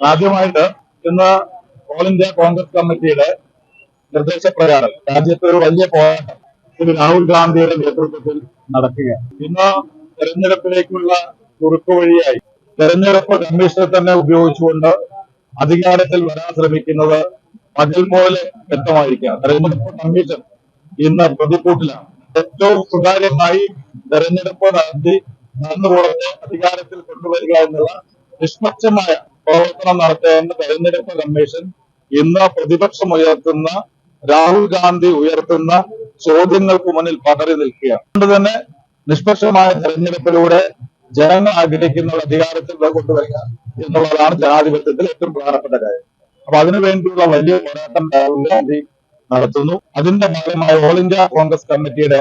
ആദ്യമായിട്ട് ഇന്ന് all India Congress കമ്മിറ്റിയുടെ നിർദ്ദേശപ്രകാരം രാജ്യത്തെ ഒരു വലിയ പോരാട്ടം ശ്രീ രാഹുൽ ഗാന്ധിയുടെ നേതൃത്വത്തിൽ നടക്കുക ഇന്ന് തെരഞ്ഞെടുപ്പിലേക്കുള്ള കുറുക്കു വഴിയായി തെരഞ്ഞെടുപ്പ് കമ്മീഷനെ തന്നെ ഉപയോഗിച്ചുകൊണ്ട് അധികാരത്തിൽ വരാൻ ശ്രമിക്കുന്നത് പകൽ പോലെ വ്യക്തമായിരിക്കാം തെരഞ്ഞെടുപ്പ് കമ്മീഷൻ ഇന്ന് പ്രതിക്കൂട്ടിലാണ്. ഏറ്റവും സുതാര്യമായി തെരഞ്ഞെടുപ്പ് നടത്തി നടന്നുകൂടത്തെ അധികാരത്തിൽ കൊണ്ടുവരിക എന്നുള്ള നിഷ്പക്ഷമായ പ്രവർത്തനം നടത്തേണ്ട തെരഞ്ഞെടുപ്പ് കമ്മീഷൻ ഇന്ന് പ്രതിപക്ഷം ഉയർത്തുന്ന രാഹുൽ ഗാന്ധി ഉയർത്തുന്ന ചോദ്യങ്ങൾക്ക് മുന്നിൽ പതറി നിൽക്കുകയാണ്. അതുകൊണ്ട് തന്നെ നിഷ്പക്ഷമായ തെരഞ്ഞെടുപ്പിലൂടെ ജനങ്ങൾ ആഗ്രഹിക്കുന്ന അധികാരത്തിൽ കൊണ്ടുവരിക എന്നുള്ളതാണ് ജനാധിപത്യത്തിൽ ഏറ്റവും പ്രധാനപ്പെട്ട കാര്യം. അപ്പൊ അതിനു വേണ്ടിയുള്ള വലിയ പോരാട്ടം രാഹുൽ ഗാന്ധി നടത്തുന്നു. അതിന്റെ ഭാഗമായി ഓൾ ഇന്ത്യ കോൺഗ്രസ് കമ്മിറ്റിയുടെ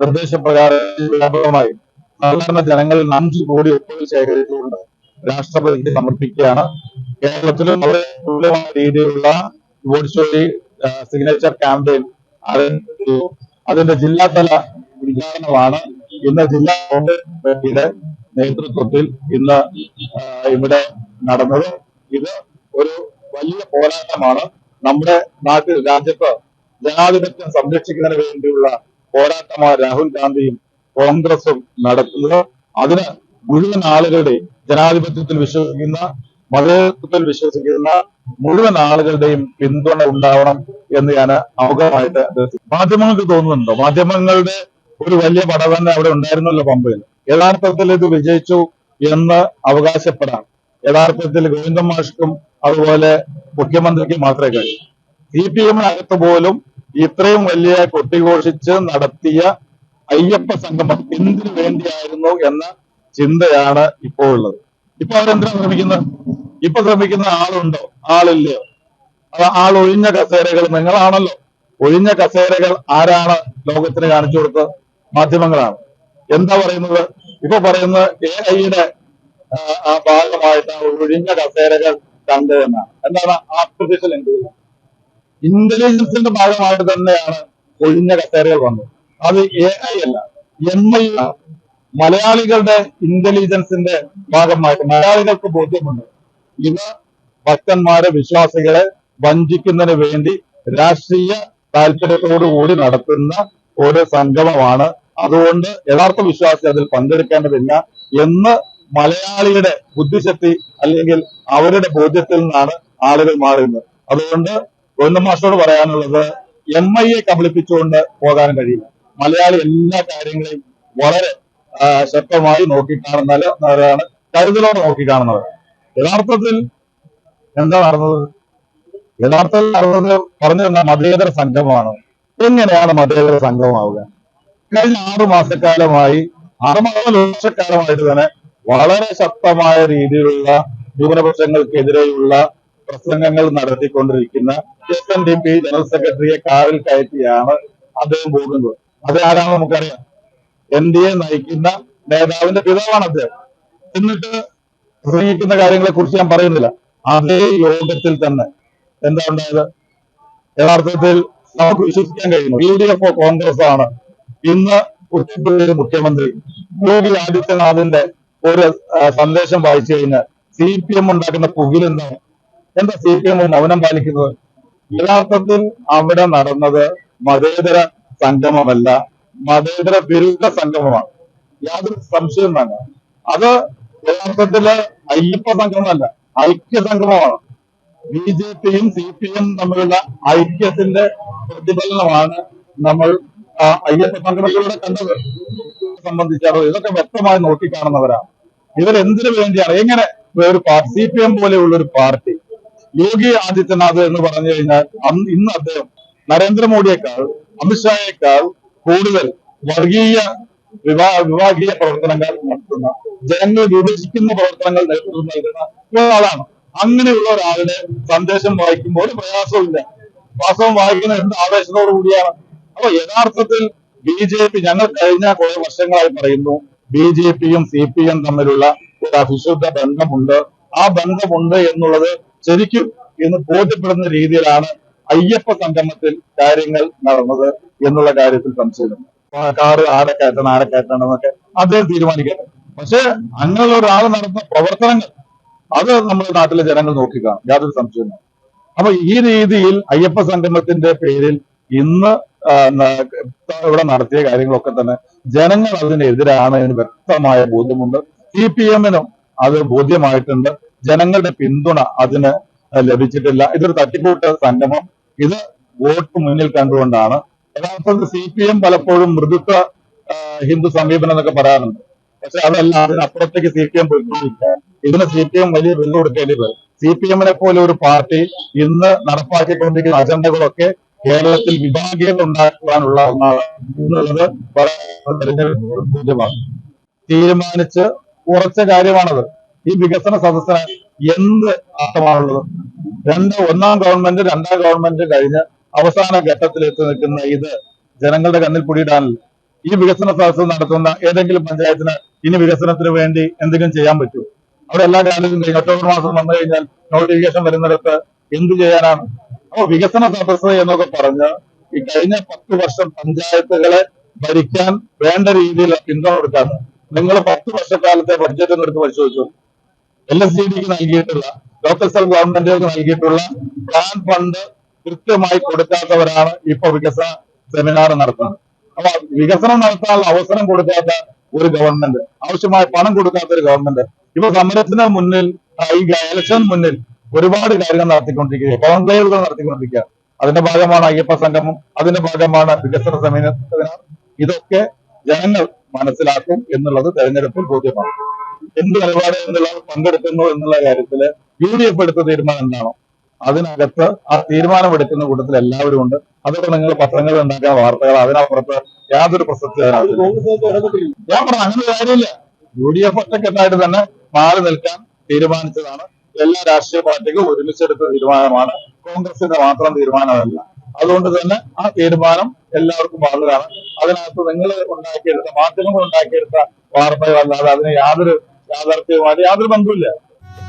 നിർദ്ദേശപ്രകാരം വ്യാപകമായി സാധാരണ ജനങ്ങളിൽ അഞ്ചു കോടി ഒപ്പുകൾ ശേഖരിച്ചുകൊണ്ട് രാഷ്ട്രപതിക്ക് സമർപ്പിക്കുകയാണ്. കേരളത്തിലും വളരെ തുല്യമായ രീതിയിലുള്ള വോട്ട്സോയി സിഗ്നേച്ചർ ക്യാമ്പയിൻ അതിന്റെ ജില്ലാതല ഉദ്ഘാടനമാണ്. ഇന്ന് ജില്ലാ കോൺഗ്രസ് കമ്മിറ്റിയുടെ നേതൃത്വത്തിൽ ഇന്ന് ഇവിടെ നടന്നത്. ഇത് ഒരു വലിയ പോരാട്ടമാണ്. നമ്മുടെ നാട്ടിൽ രാജ്യത്ത് ജനാധിപത്യം സംരക്ഷിക്കുന്നതിന് വേണ്ടിയുള്ള പോരാട്ടമാണ് രാഹുൽ ഗാന്ധിയും കോൺഗ്രസും നടത്തുന്നത്. അതിന് മുഴുവൻ ആളുകളുടെയും ജനാധിപത്യത്തിൽ വിശ്വസിക്കുന്ന മതത്തിൽ വിശ്വസിക്കുന്ന മുഴുവൻ ആളുകളുടെയും പിന്തുണ ഉണ്ടാവണം എന്ന് ഞാൻ അഭ്യർത്ഥിക്കുന്നു. മാധ്യമങ്ങൾക്ക് തോന്നുന്നുണ്ടോ? മാധ്യമങ്ങളുടെ ഒരു വലിയ പട തന്നെ അവിടെ ഉണ്ടായിരുന്നല്ലോ പമ്പയിൽ യഥാർത്ഥത്തിൽ ഇത് വിജയിച്ചു എന്ന് അവകാശപ്പെടാം. യഥാർത്ഥത്തിൽ ഗോവിന്ദൻ മാഷ്ക്കും അതുപോലെ മുഖ്യമന്ത്രിക്ക് മാത്രമേ കഴിയൂ. സി പി എമ്മിനകത്ത് പോലും ഇത്രയും വലിയ കൊട്ടിഘോഷിച്ച് നടത്തിയ അയ്യപ്പ സംഗമം എന്തിനു വേണ്ടിയായിരുന്നു എന്ന ചിന്തയാണ് ഇപ്പോൾ ഉള്ളത്. ഇപ്പൊ അവരെന്തിനാ ശ്രമിക്കുന്നത് ഇപ്പൊ ശ്രമിക്കുന്ന ആളുണ്ടോ? ആളില്ലയോ? അത് ആൾ ഒഴിഞ്ഞ കസേരകൾ നിങ്ങളാണല്ലോ? ഒഴിഞ്ഞ കസേരകൾ ആരാണ് ലോകത്തിന് കാണിച്ചു കൊടുത്തത്? മാധ്യമങ്ങളാണ്. എന്താ പറയുന്നത്? ഇപ്പൊ പറയുന്നത് എ ഐയുടെ ആ ഭാഗമായിട്ടാണ് ഒഴിഞ്ഞ കസേരകൾ കണ്ടതെന്നാണ് എന്താണ് ആർട്ടിഫിഷ്യൽ ഇന്റലിജൻസ് ഇന്റലിജൻസിന്റെ ഭാഗമായിട്ട് തന്നെയാണ് ഒഴിഞ്ഞ കസേരകൾ വന്നത്. അത് എ ഐ അല്ല എം ഐ മലയാളികളുടെ ഇന്റലിജൻസിന്റെ ഭാഗമായിട്ട് മലയാളികൾക്ക് ബോധ്യമുണ്ട്. ഇവ ഭക്തന്മാരെ വിശ്വാസികളെ വഞ്ചിക്കുന്നതിന് വേണ്ടി രാഷ്ട്രീയ താല്പര്യത്തോടുകൂടി നടത്തുന്ന ഒരു സംഗമമാണ്. അതുകൊണ്ട് യഥാർത്ഥ വിശ്വാസി അതിൽ പങ്കെടുക്കേണ്ടതില്ല എന്ന് മലയാളിയുടെ ബുദ്ധിശക്തി അല്ലെങ്കിൽ അവരുടെ ബോധ്യത്തിൽ നിന്നാണ് ആളുകൾ മാറുന്നത്. അതുകൊണ്ട് ഗോവിന്ദ പറയാനുള്ളത് എം ഐ എ കബളിപ്പിച്ചുകൊണ്ട് പോകാൻ കഴിയില്ല. മലയാളി എല്ലാ കാര്യങ്ങളെയും വളരെ ശക്തമായി നോക്കിക്കാണുന്നവരാണ് കരുതലോടെ നോക്കിക്കാണുന്നവർ യഥാർത്ഥത്തിൽ എന്താ നടന്നത്? യഥാർത്ഥത്തിൽ നടന്നത് പറഞ്ഞു തന്ന മതേതര സംഘമാണ് എങ്ങനെയാണ് മതേതര സംഘമാവുക കഴിഞ്ഞ ആറു മാസക്കാലമായി ആറുമാസം വർഷക്കാലമായിട്ട് തന്നെ വളരെ ശക്തമായ രീതിയിലുള്ള ന്യൂനപക്ഷങ്ങൾക്കെതിരെയുള്ള പ്രസംഗങ്ങൾ നടത്തിക്കൊണ്ടിരിക്കുന്ന S N D P general സെക്രട്ടറിയെ കാറിൽ കയറ്റിയാണ് അദ്ദേഹം പോകുന്നത്. അത് ആരാണെന്ന് നമുക്കറിയാം. എൻ ഡി എ നയിക്കുന്ന നേതാവിന്റെ പിതാവാണ് അദ്ദേഹം. എന്നിട്ട് പ്രസംഗിക്കുന്ന കാര്യങ്ങളെ കുറിച്ച് ഞാൻ പറയുന്നില്ല. അതേ യോഗത്തിൽ തന്നെ എന്താ ഉണ്ടായത്? യഥാർത്ഥത്തിൽ നമുക്ക് വിശ്വസിക്കാൻ കഴിയുന്നു. യു ഡി എഫ് കോൺഗ്രസ് ആണ് ഇന്ന് ഉത്തർപ്രദേശ് മുഖ്യമന്ത്രി യോഗി ആദിത്യനാഥിന്റെ ഒരു സന്ദേശം വായിച്ചു കഴിഞ്ഞാൽ സി പി എം ഉണ്ടാക്കുന്ന പുകിലെന്താണ് എന്താ? സി പി എം മൗനം പാലിക്കുന്നത്? യഥാർത്ഥത്തിൽ അവിടെ നടന്നത് മതേതര സംഗമമല്ല. മതേതര വിരുദ്ധ സംഗമമാണ്. യാതൊരു സംശയം വേണ്ട. അത് യഥാർത്ഥത്തിൽ അയ്യപ്പ സംഗമമല്ല ഐക്യ സംഗമമാണ്. ബി ജെ പിയും സി പി എം തമ്മിലുള്ള ഐക്യത്തിന്റെ പ്രതിഫലനമാണ് നമ്മൾ അയ്യപ്പ സംഗമത്തിലൂടെ കണ്ടത്. സംബന്ധിച്ചാണോ ഇതൊക്കെ വ്യക്തമായി നോക്കിക്കാണുന്നവരാണ്. ഇവരെന്തിനു വേണ്ടിയാണ്? എങ്ങനെ? ഒരു സി പി എം പോലെയുള്ള ഒരു പാർട്ടി. യോഗി ആദിത്യനാഥ് എന്ന് പറഞ്ഞു കഴിഞ്ഞാൽ ഇന്ന് അദ്ദേഹം നരേന്ദ്രമോദിയേക്കാൾ അമിത്ഷായേക്കാൾ കൂടുതൽ വർഗീയ വിവാ വിഭാഗീയ പ്രവർത്തനങ്ങൾ നടത്തുന്ന ജനങ്ങളെ വിഭജിക്കുന്ന പ്രവർത്തനങ്ങൾ നേതൃത്വം നൽകുന്ന ഒരാളാണ് അങ്ങനെയുള്ള ഒരാളുടെ സന്ദേശം വായിക്കുമ്പോൾ പ്രയാസമില്ല വാസ്തവം വായിക്കുന്ന എന്ത് ആവേശത്തോടു കൂടിയാണ്. അപ്പൊ യഥാർത്ഥത്തിൽ ബി ജെ പി ഞങ്ങൾ കഴിഞ്ഞ കുറെ വർഷങ്ങളായി പറയുന്നു ബി ജെ പിയും സി പി എം തമ്മിലുള്ള ഒരു അവിശുദ്ധ ബന്ധമുണ്ട്. ആ ബന്ധമുണ്ട് എന്നുള്ളത് ശരിക്കും ഇന്ന് ബോധ്യപ്പെടുന്ന രീതിയിലാണ് അയ്യപ്പ സംഗമത്തിൽ കാര്യങ്ങൾ നടന്നത്. എന്നുള്ള കാര്യത്തിൽ സംശയമില്ല. കാറ് ആരെ കയറ്റണം ആരെ കയറ്റണം എന്നൊക്കെ അദ്ദേഹം തീരുമാനിക്കട്ടെ. പക്ഷെ അങ്ങനെയുള്ള ഒരാൾ നടത്തുന്ന പ്രവർത്തനങ്ങൾ അത് നമ്മുടെ നാട്ടിലെ ജനങ്ങൾ നോക്കിക്കാണും യാതൊരു സംശയവും അപ്പൊ ഈ രീതിയിൽ അയ്യപ്പ സംഗമത്തിന്റെ പേരിൽ ഇന്ന് ഇവിടെ നടത്തിയ കാര്യങ്ങളൊക്കെ തന്നെ ജനങ്ങൾ അതിനെതിരാണ് എന്ന് വ്യക്തമായ ബോധ്യമുണ്ട്. സി പി എമ്മിനും അത് ബോധ്യമായിട്ടുണ്ട്. ജനങ്ങളുടെ പിന്തുണ അതിന് ലഭിച്ചിട്ടില്ല. ഇതൊരു തട്ടിപ്പൂട്ട സംഗമം. ഇത് വോട്ട് മുന്നിൽ കണ്ടുകൊണ്ടാണ് യഥാർത്ഥത്തിൽ സി പി എം പലപ്പോഴും മൃദുത്വ ഹിന്ദു സമീപനം എന്നൊക്കെ പറയാറുണ്ട്. പക്ഷെ അതല്ല അതിനപ്പുറത്തേക്ക് സി പി എം പോയിക്കൊണ്ടിരിക്കുക. ഇതിന് സി പി എം വലിയ വെല്ലു കൊടുക്കേണ്ടി വരും. സി പി എമ്മിനെ പോലെ ഒരു പാർട്ടി ഇന്ന് നടപ്പാക്കിക്കൊണ്ടിരിക്കുന്ന അജണ്ടകളൊക്കെ കേരളത്തിൽ വിഭാഗീയത ഉണ്ടാക്കുവാനുള്ള ഒന്നാണ്. തീരുമാനിച്ച് ഉറച്ച കാര്യമാണത്. ഈ വികസന സദസ്സിന് എന്ത് അർത്ഥമാണുള്ളത്? രണ്ട് ഒന്നാം ഗവൺമെന്റ് രണ്ടാം ഗവൺമെന്റ് കഴിഞ്ഞ് അവസാന ഘട്ടത്തിൽ എത്തി നിൽക്കുന്ന ഇത് ജനങ്ങളുടെ കണ്ണിൽ പൊടിയിടാനല്ല ഈ വികസന സദസ്സ് നടത്തുന്ന ഏതെങ്കിലും പഞ്ചായത്തിന് ഇനി വികസനത്തിന് വേണ്ടി എന്തെങ്കിലും ചെയ്യാൻ പറ്റുമോ? അവിടെ എല്ലാ കാലത്തും ഒക്ടോബർ മാസം വന്നു കഴിഞ്ഞാൽ നോട്ടിഫിക്കേഷൻ വരുന്നിടത്ത് എന്ത് ചെയ്യാനാണ്? അപ്പൊ വികസന സദസ്സ് എന്നൊക്കെ പറഞ്ഞ് ഈ കഴിഞ്ഞ പത്ത് വർഷം പഞ്ചായത്തുകളെ ഭരിക്കാൻ വേണ്ട രീതിയിൽ പിന്തുണ കൊടുക്കാതെ നിങ്ങൾ പത്ത് വർഷക്കാലത്തെ ബഡ്ജറ്റ് ഒന്ന് എടുത്ത് പരിശോധിച്ചു? എൽ എസ് ഡി ഡിക്ക് നൽകിയിട്ടുള്ള ലോക്കൽ സ്ഥല ഗവൺമെന്റുകൾക്ക് നൽകിയിട്ടുള്ള പ്ലാൻ ഫണ്ട് കൃത്യമായി കൊടുക്കാത്തവരാണ് ഇപ്പൊ വികസന സെമിനാർ നടത്തുന്നത്. അപ്പൊ വികസനം നടത്താനുള്ള അവസരം കൊടുക്കാത്ത ഒരു ഗവൺമെന്റ് ആവശ്യമായ പണം കൊടുക്കാത്ത ഒരു ഗവൺമെന്റ് ഇപ്പൊ സമരത്തിന് മുന്നിൽ ഈ ഇലക്ഷൻ മുന്നിൽ ഒരുപാട് കാര്യങ്ങൾ നടത്തിക്കൊണ്ടിരിക്കുക കോൺക്ലേവുകൾ നടത്തിക്കൊണ്ടിരിക്കുക അതിന്റെ ഭാഗമാണ് അയ്യപ്പ സംഗമം അതിന്റെ ഭാഗമാണ് വികസന സെമിനാർ ഇതൊക്കെ ജനങ്ങൾ മനസ്സിലാക്കും എന്നുള്ളത് തെരഞ്ഞെടുപ്പിൽ ബോധ്യമാണ്. എന്ത് നിലപാട് എന്നുള്ള പങ്കെടുക്കുന്നു എന്നുള്ള കാര്യത്തിൽ യു ഡി എഫ് എടുത്ത തീരുമാനം എന്താണോ? അതിനകത്ത് ആ തീരുമാനമെടുക്കുന്ന കൂട്ടത്തിൽ എല്ലാവരും ഉണ്ട്. അതൊക്കെ നിങ്ങൾ പത്രങ്ങൾ ഉണ്ടാക്കാൻ വാർത്തകൾ അതിനപ്പുറത്ത് യാതൊരു പ്രസക്തി ഞാൻ പറഞ്ഞു അങ്ങനെ കാര്യമില്ല. യു ഡി എഫ് ഒറ്റക്കെട്ടായിട്ട് തന്നെ മാറി നിൽക്കാൻ തീരുമാനിച്ചതാണ്. എല്ലാ രാഷ്ട്രീയ പാർട്ടികളും ഒരുമിച്ചെടുത്ത തീരുമാനമാണ്. കോൺഗ്രസിന്റെ മാത്രം തീരുമാനമല്ല. അതുകൊണ്ട് തന്നെ ആ തീരുമാനം എല്ലാവർക്കും ബാധകമാണ് അതിനകത്ത് നിങ്ങൾ ഉണ്ടാക്കിയെടുത്ത മാധ്യമങ്ങൾ ഉണ്ടാക്കിയെടുത്ത വാർത്തകളല്ലാതെ അതിന് യാതൊരു യാഥാർത്ഥ്യവുമായിട്ട് യാതൊരു ബന്ധവുമില്ല.